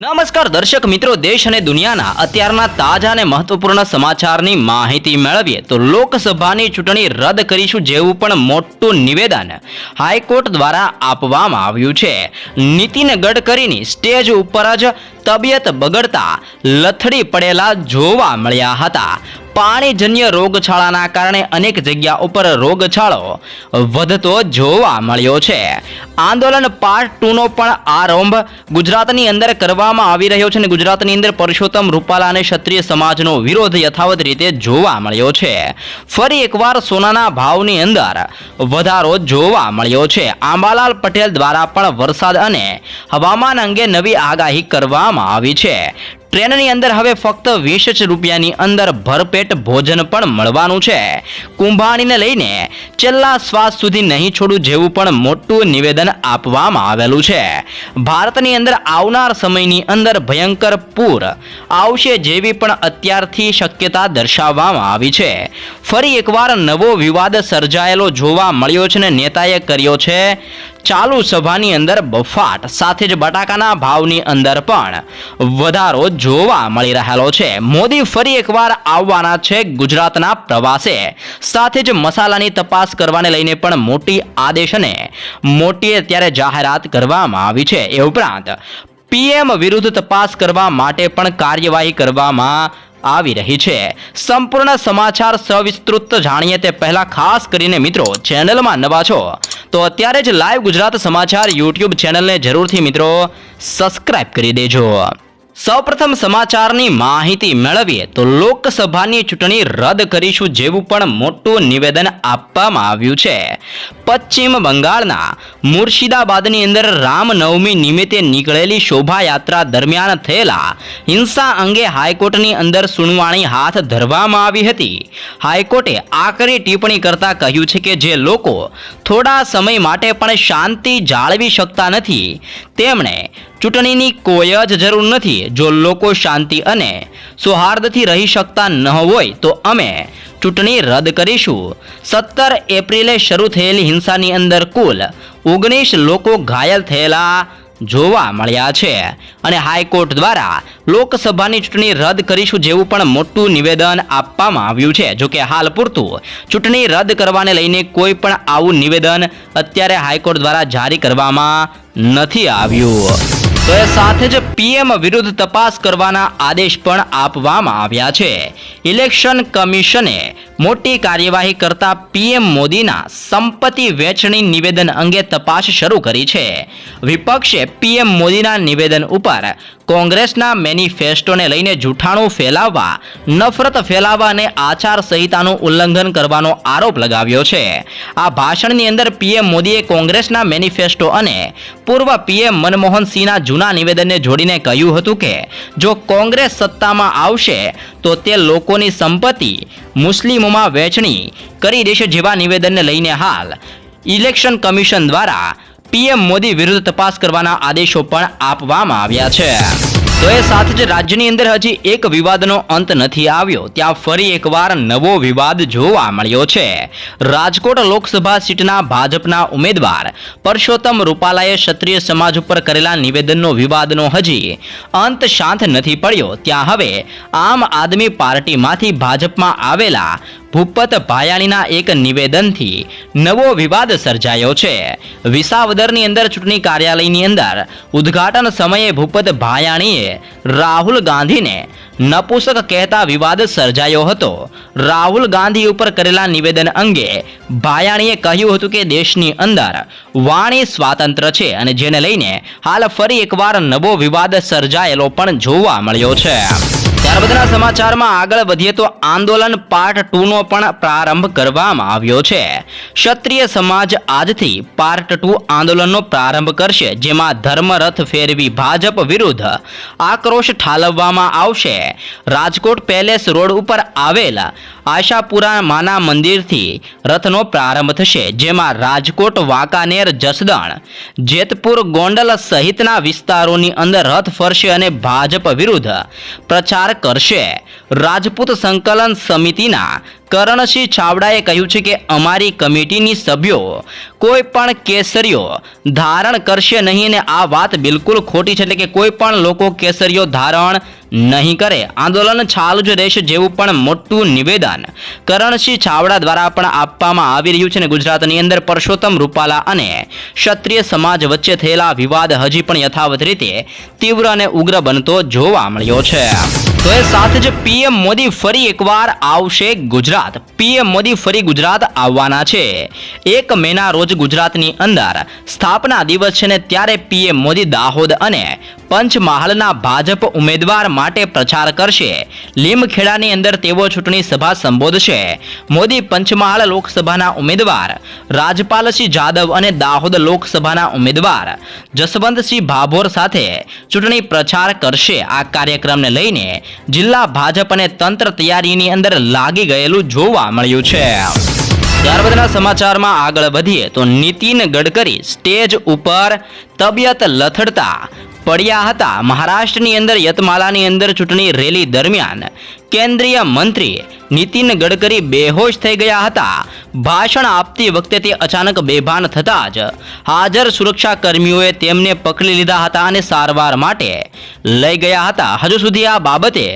નમસ્કાર દર્શક મિત્રો, દેશ અને દુનિયાના અત્યારના તાજા અને મહત્વપૂર્ણ સમાચારની માહિતી મેળવીએ તો લોકસભાની ચૂંટણી રદ કરીશું જેવું પણ મોટું નિવેદન હાઈકોર્ટ દ્વારા આપવામાં આવ્યું છે. નીતિન ગડકરીની સ્ટેજ ઉપર જ તબિયત બગડતા લથડી પડેલા જોવા મળ્યા હતા. પાણીજન્ય રોગચાળાના કારણે અનેક જગ્યા ઉપર રોગચાળો વધતો જોવા મળ્યો છે. આંદોલન પાર્ટ ટુનો પણ આરંભ ગુજરાતની અંદર કરવામાં આવી રહ્યો છે અને ગુજરાતની અંદર પરસોત્તમ રૂપાલા અને ક્ષત્રિય સમાજનો વિરોધ યથાવત રીતે જોવા મળ્યો છે. ફરી એકવાર સોનાના ભાવની અંદર વધારો જોવા મળ્યો છે. આંબાલાલ પટેલ દ્વારા પણ વરસાદ અને હવામાન અંગે નવી આગાહી કરવામાં આવી છે. ટ્રેનની અંદર હવે ફક્ત વીસ જ રૂપિયાની અંદર ભરપેટ ભોજન પણ મળવાનું છે. કુંભાણીને લઈને છેલ્લા શ્વાસ સુધી નહીં છોડું જેવું પણ મોટું નિવેદન આપવામાં આવેલું છે. ભારતની અંદર આવનાર સમયની અંદર ભયંકર પૂર આવશે જેવી પણ અત્યારથી શક્યતા દર્શાવવામાં આવી છે. ફરી એકવાર નવો વિવાદ સર્જાયેલો જોવા મળ્યો છે ને નેતાએ કર્યો છે ચાલુ સભાની અંદર બફાટ સાથે જ બટાકાના ભાવની અંદર પણ વધારો જોવા મળી રહેલો છે. મોદી ફરી એકવાર આવવાના છે ગુજરાતના પ્રવાસે. સાથે જ મસાલાની તપાસ કરવાને લઈને પણ મોટી આદેશ અને મોટી અત્યારે જાહેરાત કરવામાં આવી છે. એ ઉપરાંત પીએમ વિરુદ્ધ તપાસ કરવા માટે પણ કાર્યવાહી કરવામાં આવી રહી છે. સંપૂર્ણ સમાચાર સવિસ્તૃત જાણીએ તે પહેલા ખાસ કરીને મિત્રો ચેનલમાં નવા છો, તો અત્યારે જ લાઈવ ગુજરાત સમાચાર યુટ્યુબ ચેનલને જરૂરથી મિત્રો સબસ્ક્રાઇબ કરી દેજો. સૌપ્રથમ સમાચારની માહિતી મેળવીએ તો લોકસભાની ચૂંટણી રદ કરીશું જેવું પણ મોટું નિવેદન આપવામાં આવ્યું છે. પશ્ચિમ બંગાળના મુર્શિદાબાદની અંદર રામનવમી નિમિત્તે નીકળેલી શોભાયાત્રા દરમિયાન થયેલા હિંસા અંગે હાઈકોર્ટની અંદર સુનાવણી હાથ ધરવામાં આવી હતી. હાઈકોર્ટે આકરી ટિપ્પણી કરતા કહ્યું છે કે જે લોકો થોડા સમય માટે પણ શાંતિ જાળવી શકતા નથી, તેમણે ચૂંટણીની કોઈ જ જરૂર નથી. જો લોકો શાંતિ અને સૌહાર્દથી રહી શકતા ન હોય, તો અમે ચૂંટણી રદ કરીશું. સત્તર એપ્રિલે શરૂ થયેલી હિંસાની અંદર કુલ ઓગણીસ લોકો ઘાયલ થયેલા જોવા મળ્યા છે. અને હાઈકોર્ટ દ્વારા લોકસભાની ચૂંટણી રદ કરીશું જેવું પણ મોટું નિવેદન આપવામાં આવ્યું છે. જો કે હાલ પૂરતું ચૂંટણી રદ કરવાને લઈને કોઈ પણ આવું નિવેદન અત્યારે હાઈકોર્ટ દ્વારા જારી કરવામાં નથી આવ્યું. તો એ સાથે જ પીએમ વિરુદ્ધ તપાસ કરવાના આદેશ પણ આપવામાં આવ્યા છે. ઇલેક્શન કમિશને મોટી કાર્યવાહી કરતા પીએમ મોદીના સંપત્તિ વેચણી નિવેદન અંગે તપાસ શરૂ કરી છે. વિપક્ષે પીએમ મોદીના નિવેદન ઉપર કોંગ્રેસના મેનિફેસ્ટોને લઈને જૂઠાણું ફેલાવવા, નફરત ફેલાવવા અને આચારસંહિતાનું ઉલ્લંઘન કરવાનો આરોપ લગાવ્યો છે. આ ભાષણની અંદર પીએમ મોદીએ કોંગ્રેસના મેનિફેસ્ટો અને પૂર્વ પીએમ મનમોહન સિંહના જૂના નિવેદનને જોડીને કહ્યું હતું કે, જો કોંગ્રેસ સત્તામાં આવશે, તો તે લોકોની સંપત્તિ મુસ્લિમોમાં વહેંચણી કરી દેશે જેવા નિવેદનને લઈને હાલ ઇલેક્શન કમિશન દ્વારા પીએમ મોદી વિરુદ્ધ તપાસ કરવાના આદેશો પણ આપવામાં આવ્યા છે. તો એ સાથે જ રાજ્યની અંદર હજી એક વિવાદનો અંત નથી આવ્યો. ત્યાં ફરી એકવાર નવો વિવાદ જોવા મળ્યો છે. રાજકોટ લોકસભા સીટના ભાજપના ઉમેદવાર પરસોત્તમ રૂપાલાએ ક્ષત્રિય સમાજ ઉપર કરેલા નિવેદનનો વિવાદનો હજી અંત શાંત નથી પડ્યો. ત્યાં હવે આમ આદમી પાર્ટીમાંથી ભાજપમાં આવેલા ભૂપત ભાયાણીના એક નિવેદનથી નવો વિવાદ સર્જાયો છે. વિસાવદરની અંદર ચૂંટણી કાર્યાલયની અંદર ઉદ્ઘાટન સમયે ભૂપત ભાયાણીએ રાહુલ ગાંધીને નપુસક કહેતા વિવાદ સર્જાયો હતો. રાહુલ ગાંધી ઉપર કરેલા નિવેદન અંગે ભાયાણીએ કહ્યું હતું કે દેશની અંદર વાણી સ્વાતંત્ર્ય છે અને જેને લઈને હાલ ફરી એકવાર નવો વિવાદ સર્જાયેલો પણ જોવા મળ્યો છે. ત્યારબાદના સમાચારમાં આગળ વધીએ તો આંદોલન પાર્ટ ટુ નો પણ પ્રારંભ કરવામાં આવ્યો છે. ક્ષત્રિય સમાજ આજથી પાર્ટ ટુ આંદોલનનો પ્રારંભ કરશે, જેમાં ધર્મરથ ફેરવી ભાજપ વિરુદ્ધ આક્રોશ ઠાલવવામાં આવશે. રાજકોટ પેલેસ રોડ ઉપર આવેલ આશાપુરા માના મંદિરથી રથનો પ્રારંભ થશે, જેમાં રાજકોટ, વાંકાનેર, જસદણ, જેતપુર, ગોંડલ સહિતના વિસ્તારોની અંદર રથ ફરશે અને ભાજપ વિરુદ્ધ પ્રચાર કરશે. રાજપૂત સંકલન સમિતિના કરણસિંહ ચાવડાએ કહ્યું છે કે અમારી કમિટીની સભ્યો કોઈ પણ કેસરીઓ ધારણ કરશે નહીં અને આ વાત બિલકુલ ખોટી છે એટલે કે કોઈ પણ લોકો કેસરીઓ ધારણ નહીં કરે. આંદોલન ચાલુ જ રહેશે જેવું પણ મોટું નિવેદન કરણસિંહ ચાવડા દ્વારા પણ આપવામાં આવી રહ્યું છે ને ગુજરાતની અંદર પરસોત્તમ રૂપાલા અને ક્ષત્રિય સમાજ વચ્ચે થયેલા વિવાદ હજી પણ યથાવત રીતે તીવ્ર અને ઉગ્ર બનતો જોવા મળ્યો છે. તો એ સાથે જ પીએમ મોદી ફરી એકવાર આવશે ગુજરાત. પીએમ મોદી ફરી ગુજરાત આવવાના છે. એક મેના રોજ ગુજરાતની અંદર સ્થાપના દિવસ છે ને ત્યારે પીએમ મોદી દાહોદ અને પંચમહાલના ભાજપ ઉમેદવાર માટે પ્રચાર કરશે. લીમખેડાની અંદર તેઓ ચૂંટણી સભા સંબોધશે. મોદી પંચમહાલ લોકસભાના ઉમેદવાર, રાજપાલસિંહ જાદવ અને દાહોદ લોકસભાના ઉમેદવાર, જસવંતસિંહ ભાભોર સાથે ચૂંટણી પ્રચાર કરશે. આ કાર્યક્રમને લઈને જિલ્લા ભાજપ અને તંત્ર તૈયારીની અંદર લાગી ગયેલું જોવા મળ્યું છે. ત્યારબાદના સમાચારમાં આગળ વધીએ તો નીતિન ગડકરી સ્ટેજ ઉપર તબિયત લથડતા પડ્યા હતા. મહારાષ્ટ્રની અંદર, યતમાલાની અંદર ચૂંટણી રેલી દરમિયાન કેન્દ્રીય મંત્રી નીતિન ગડકરી બેહોશ થઈ ગયા હતા. ભાષણ આપતી વખતે તે અચાનક બેભાન થતાં જ હાજર સુરક્ષા કર્મીઓએ તેમને પકડી લીધા હતા અને સારવાર માટે લઈ ગયા હતા. હજુ સુધી આ બાબતે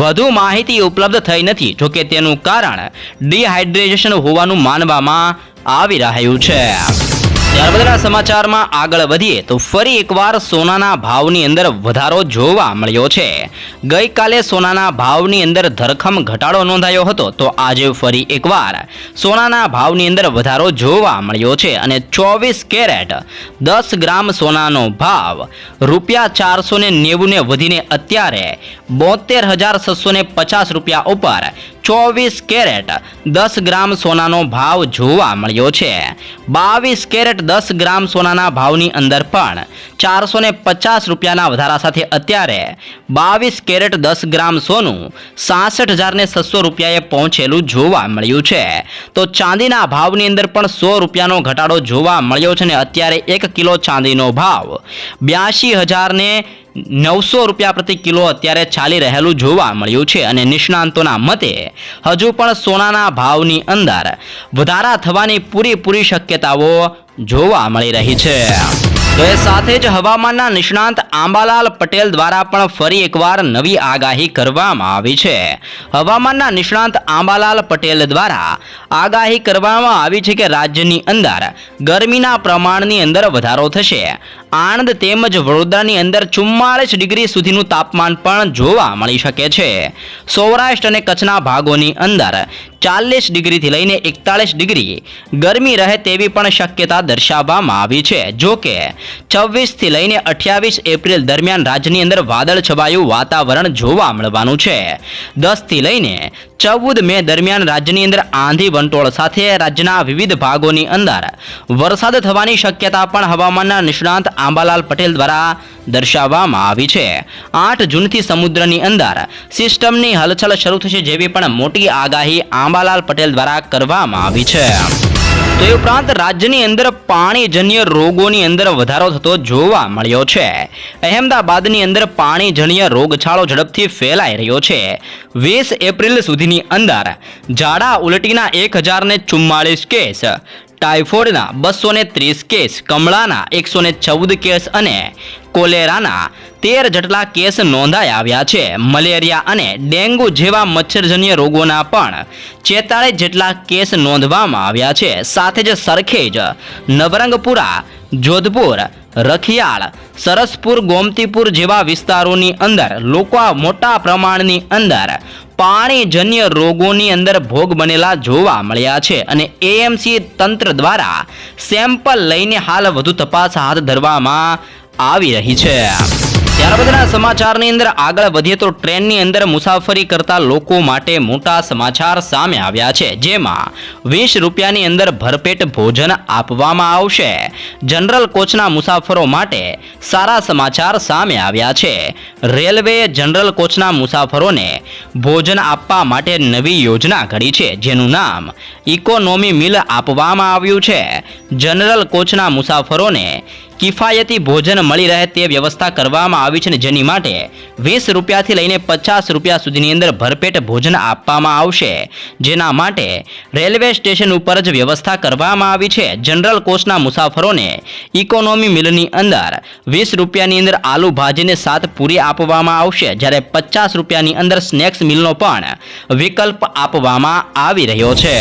વધુ માહિતી ઉપલબ્ધ થઈ નથી જોકે તેનું કારણ ડિહાઇડ્રેશન હોવાનું માનવામાં આવી રહ્યું છે. ત્યારબાદના સમાચારમાં આગળ વધીએ તો ફરી એકવાર સોનાના ભાવની અંદર વધારો જોવા મળ્યો છે. ગઈકાલે સોનાના ભાવની અંદર ધરખમ ઘટાડો નોંધાયો હતો તો આજે ફરી એકવાર સોનાના ભાવની અંદર વધારો જોવા મળ્યો છે અને ચોવીસ કેરેટ દસ ગ્રામ સોનાનો ભાવ રૂપિયા ચારસો ને નેવું ને વધીને અત્યારે બોતેર હજાર છસો પચાસ રૂપિયા ઉપર ચોવીસ કેરેટ દસ ગ્રામ સોનાનો ભાવ જોવા મળ્યો છે. બાવીસ કેરેટ દસ ગ્રામ સોનાના ભાવની અંદર પણ ચારસો પચાસ રૂપિયાના વધારા સાથે અત્યારે બાવીસ કેરેટ દસ ગ્રામ સોનું સાસઠ હજારને છસો રૂપિયાએ પહોંચેલું જોવા મળ્યું છે. તો ચાંદીના ભાવની અંદર પણ સો રૂપિયાનો ઘટાડો જોવા મળ્યો છે ને અત્યારે એક કિલો ચાંદીનો ભાવ બ્યાસી હજારને નવસો રૂપિયા પ્રતિ કિલો અત્યારે ચાલી રહેલું જોવા મળ્યું છે અને નિષ્ણાંતોના મતે હજુ પણ સોનાના ભાવની અંદર વધારા થવાની પૂરેપૂરી શક્યતાઓ જોવા મળી રહી છે. તો એ સાથે જ હવામાનના નિષ્ણાંત આંબાલાલ પટેલ દ્વારા પણ ફરી એકવાર નવી આગાહી કરવામાં આવી છે. હવામાનના નિષ્ણાંત આંબાલાલ પટેલ દ્વારા આગાહી કરવામાં આવી છે કે રાજ્યની અંદર ગરમીના પ્રમાણની અંદર વધારો થશે. આણંદ તેમજ વડોદરાની અંદર ચુમ્માળીસ ડિગ્રી સુધીનું તાપમાન પણ જોવા મળી શકે છે. સૌરાષ્ટ્ર અને કચ્છના ભાગોની અંદર ચાલીસ ડિગ્રીથી લઈને એકતાળીસ ડિગ્રી ગરમી રહે તેવી પણ શક્યતા દર્શાવવામાં આવી છે. જો કે છવ્વીસથી લઈને અઠ્યાવીસ એપ્રિલ દરમિયાન રાજ્યની અંદર વાદળ છવાયું વાતાવરણ જોવા મળવાનું છે. દસથી લઈને ચૌદ મે દરમિયાન રાજ્યની અંદર આંધી વંટોળ સાથે રાજ્યના વિવિધ ભાગોની અંદર વરસાદ થવાની શક્યતા પણ હવામાનના નિષ્ણાંત આંબાલાલ પટેલ દ્વારા દર્શાવવામાં આવી છે. આઠ જૂનથી સમુદ્રની અંદર સિસ્ટમની હલચલ શરૂ થશે જેવી પણ મોટી આગાહી આંબાલાલ પટેલ દ્વારા કરવામાં આવી છે. તો ઉપરાંત રાજ્યની અંદર પાણીજન્ય રોગોની અંદર વધારો થતો જોવા મળ્યો છે. અહેમદાબાદની અંદર પાણીજન્ય રોગચાળો ઝડપથી ફેલાઈ રહ્યો છે. વીસ એપ્રિલ સુધીની અંદર ઝાડા ઉલટીના એક હજારને ચુમ્માળીસ કેસ, ટાઇફોઇડના બસો ત્રીસ કેસ, કમળાના એકસો ચૌદ કેસ અને કોલેરાના તેર જેટલા કેસ નોંધાઈ આવ્યા છે. મલેરિયા અને ડેન્ગુ જેવા મચ્છરજન્ય રોગોના પણ ચેતાળીસ જેટલા કેસ નોંધવામાં આવ્યા છે. સાથે જ સરખેજ નવરંગપુરા, જોધપુર, રખિયાળ, સરસપુર, ગોમતીપુર જેવા વિસ્તારોની અંદર લોકો મોટા પ્રમાણની અંદર પાણીજન્ય રોગોની અંદર ભોગ બનેલા જોવા મળ્યા છે અને એએમસી તંત્ર દ્વારા સેમ્પલ લઈને હાલ વધુ તપાસ હાથ ધરવામાં આવી રહી છે. ત્યારબાદના સમાચારની અંદર આગળ વધીએ તો ટ્રેનની અંદર મુસાફરી કરતા લોકો માટે મોટા સમાચાર સામે આવ્યા છે. જેમાં વીસ રૂપિયાની અંદર ભરપેટ ભોજન આપવામાં આવશે. જનરલ કોચના મુસાફરો માટે સારા સમાચાર સામે આવ્યા છે. રેલવેએ જનરલ કોચના મુસાફરોને ભોજન આપવા માટે નવી યોજના ઘડી છે, જેનું નામ ઇકોનોમી મિલ આપવામાં આવ્યું છે. જનરલ કોચના મુસાફરોને કિફાયતી ભોજન મળી રહે તે વ્યવસ્થા કરવામાં આવી છે ને જેની માટે વીસ રૂપિયાથી લઈને પચાસ રૂપિયા સુધીની અંદર ભરપેટ ભોજન આપવામાં આવશે. જેના માટે રેલવે સ્ટેશન ઉપર જ વ્યવસ્થા કરવામાં આવી છે. જનરલ કોચના મુસાફરોને ઇકોનોમી મિલની અંદર વીસ રૂપિયાની અંદર આલુ ભાજીને સાત પૂરી આપવામાં આવશે. જ્યારે પચાસ રૂપિયાની અંદર સ્નેક્સ મિલનો પણ વિકલ્પ આપવામાં આવી રહ્યો છે.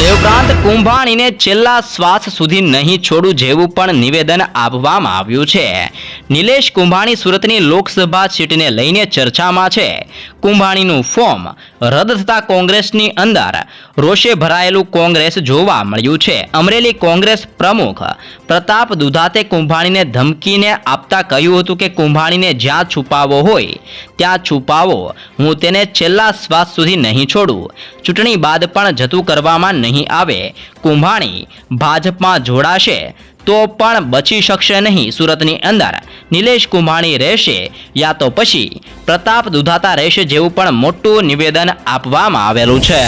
તે ઉપરાંત કુંભાણીને છેલ્લા શ્વાસ સુધી નહીં છોડું જેવું પણ નિવેદન આપવામાં આવ્યું છે. નિલેશ કુંભાણી સુરતની લોકસભા સીટને લઈને ચર્ચામાં છે. કુંભાણીનું ફોર્મ રદ થતા કોંગ્રેસની અંદર રોષે ભરાયેલું કોંગ્રેસ જોવા મળ્યું છે. અમરેલી કોંગ્રેસ પ્રમુખ પ્રતાપ દુધાતે કુંભાણીને ધમકીને આપતા કહ્યું હતું કે કુંભાણીને જ્યાં છુપાવો હોય, ત્યાં છુપાવો. હું તેને છેલ્લા શ્વાસ સુધી નહીં છોડું. ચૂંટણી બાદ પણ જતું કરવામાં નહીં આવે. કુંભાણી ભાજપમાં જોડાશે. તો પણ બચી શકશે નહીં સુરતની અંદર. નિલેશ કુંભાણી રહેશે યા તો પછી પ્રતાપ દુધાતા રહેશે જેવું પણ મોટું નિવેદન આપવામાં આવેલું છે.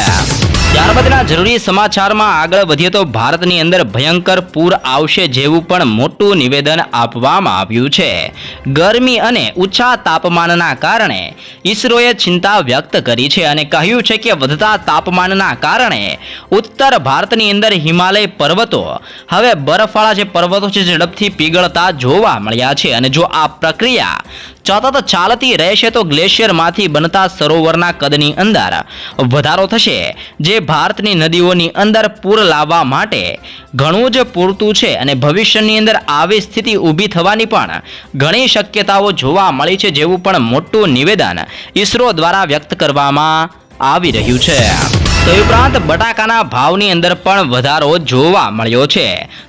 ત્યારબાદના જરૂરી સમાચારમાં આગળ વધીએ તો ભારતની અંદર ભયંકર પૂર આવશે જેવું પણ મોટું નિવેદન આપવામાં આવ્યું છે. ગરમી અને ઊંચા તાપમાનના કારણે ઈસરોએ ચિંતા વ્યક્ત કરી છે અને કહ્યું છે કે વધતા તાપમાનના કારણે ઉત્તર ભારતની અંદર હિમાલય પર્વતો, હવે બરફવાળા જે પર્વતો છે ઝડપથી પીગળતા જોવા મળ્યા છે અને જો આ પ્રક્રિયા સતત ચાલતી રહેશે તો ગ્લેશિયરમાંથી બનતા સરોવરના કદની અંદર વધારો થશે, જે ભારતની નદીઓની અંદર પૂર લાવવા માટે ઘણું જ પૂરતું છે અને ભવિષ્યની અંદર આવી સ્થિતિ ઊભી થવાની પણ ઘણી શક્યતાઓ જોવા મળી છે, જેવું પણ મોટું નિવેદન ઈસરો દ્વારા વ્યક્ત કરવામાં આવી રહ્યું છે. તે ઉપરાંત બટાકાના ભાવની અંદર પણ વધારો જોવા મળ્યો છે.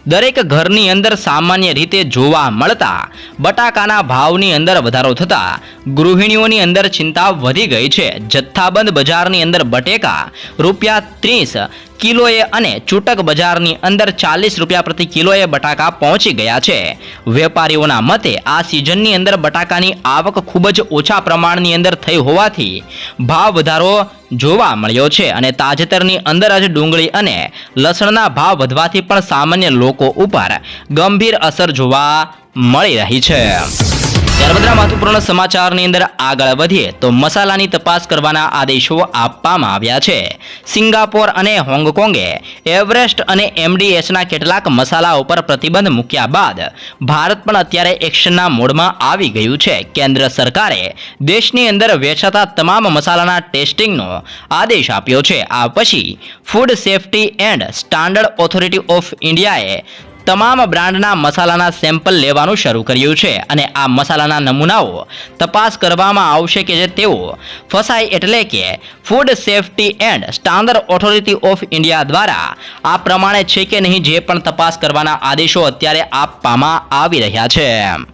દરેક ઘરની અંદર સામાન્ય રીતે જોવા મળતા બટાકાના ભાવની અંદર વધારો થતા ગૃહિણીઓની અંદર ચિંતા વધી ગઈ છે. જથ્થાબંધ બજારની અંદર બટેકા રૂપિયા ત્રીસ કિલોએ અને છૂટક બજારની અંદર ચાલીસ રૂપિયા પ્રતિ કિલોએ બટાકા પહોંચી ગયા છે. વેપારીઓના મતે આ સિઝનની અંદર બટાકાની આવક ખૂબ જ ઓછા પ્રમાણની અંદર થઈ હોવાથી ભાવ વધારો જોવા મળ્યો છે અને તાજેતરની અંદર જ ડુંગળી અને લસણના ભાવ વધવાથી પણ સામાન્ય લોકો ઉપર ગંભીર અસર જોવા મળી રહી છે. ત્યારબાદના મહત્વપૂર્ણ સમાચારની અંદર આગળ વધીએ તો મસાલાની તપાસ કરવાના આદેશો આપવામાં આવ્યા છે. સિંગાપોર અને હોંગકોંગે એવરેસ્ટ અને એમડીએસના કેટલાક મસાલા ઉપર પ્રતિબંધ મૂક્યા બાદ ભારત પણ અત્યારે એક્શનના મોડમાં આવી ગયું છે. કેન્દ્ર સરકારે દેશની અંદર વેચાતા તમામ મસાલાના ટેસ્ટિંગનો આદેશ આપ્યો છે. આ પછી food safety and standard authority of ઇન્ડિયાએ તમામ બ્રાન્ડના મસાલાના સેમ્પલ લેવાનું શરૂ કર્યું છે અને આ મસાલાના નમૂનાઓ તપાસ કરવામાં આવશે કે જે તેઓ ફસાય એટલે કે food safety and standard authority of India દ્વારા આ પ્રમાણે છે કે નહીં, જે પણ તપાસ કરવાના આદેશો અત્યારે આપવામાં આવી રહ્યા છે.